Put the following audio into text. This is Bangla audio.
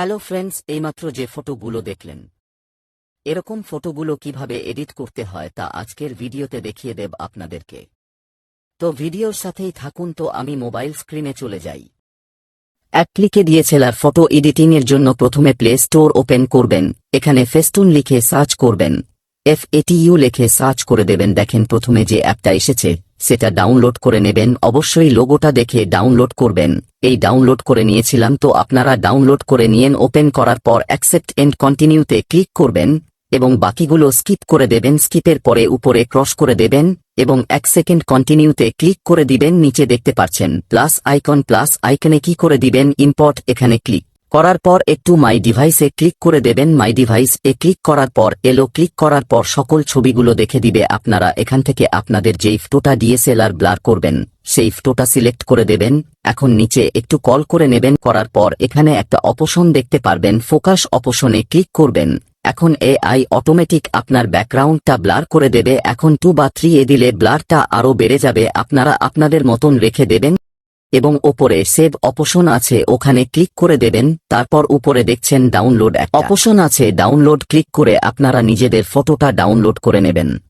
হ্যালো ফ্রেন্ডস এইমাত্র যে ফটোগুলো দেখলেন। এরকম ফটোগুলো কীভাবে এডিট করতে হয় তা আজকের ভিডিওতে দেখিয়ে দেব আপনাদেরকে। তো ভিডিওর সাথেই থাকুন, তো আমি মোবাইল স্ক্রিনে চলে যাই। এক ক্লিকে ডিএসএলআর ফটো এডিটিং এর জন্য প্রথমে প্লে স্টোর ওপেন করবেন, এখানে ফেস্টুন লিখে সার্চ করবেন। এফ এটিইউ লিখে সার্চ করে দেবেন, দেখেন প্রথমে যে অ্যাপটা এসেছে। সেটা ডাউনলোড করে নেবেন। অবশ্যই লোগোটা দেখে ডাউনলোড করবেন। এই ডাউনলোড করে নিয়েছিলাম তো আপনারা ডাউনলোড করে নিয়েন। ওপেন করার পর অ্যাকসেপ্ট এন্ড কন্টিনিউতে ক্লিক করবেন এবং বাকিগুলো স্কিপ করে দেবেন। স্কিপের পরে উপরে ক্রস করে দেবেন এবং এক সেকেন্ড কন্টিনিউতে ক্লিক করে দিবেন। নিচে দেখতে পাচ্ছেন। প্লাস আইকন প্লাস আইকনে কি করে দিবেন? ইম্পর্ট এখানে ক্লিক করার পর একটু মাই ডিভাইসে ক্লিক করে দেবেন। মাই ডিভাইস এ ক্লিক করার পর, এলো ক্লিক করার পর সকল ছবিগুলো দেখে দিবে। আপনারা এখান থেকে আপনাদের যেই ফটোটা ডিএসএলআর ব্লার করবেন, সেই ফটোটা সিলেক্ট করে দেবেন। এখন নিচে একটু কল করে নেবেন। করার পর এখানে একটা অপশন দেখতে পারবেন। ফোকাস অপশনে ক্লিক করবেন। এখন এআই অটোমেটিক আপনার ব্যাকগ্রাউন্ডটা ব্লার করে দেবে। এখন টু বা থ্রি এ দিলে ব্লারটা আরও বেড়ে যাবে। আপনারা আপনাদের মতন রেখে দেবেন। এবং ওপরে সেভ অপশন আছে, ওখানে ক্লিক করে দেবেন, তারপর উপরে দেখছেন ডাউনলোড অপশন আছে ডাউনলোড ক্লিক করে আপনারা নিজেদের ফটোটা ডাউনলোড করে নেবেন।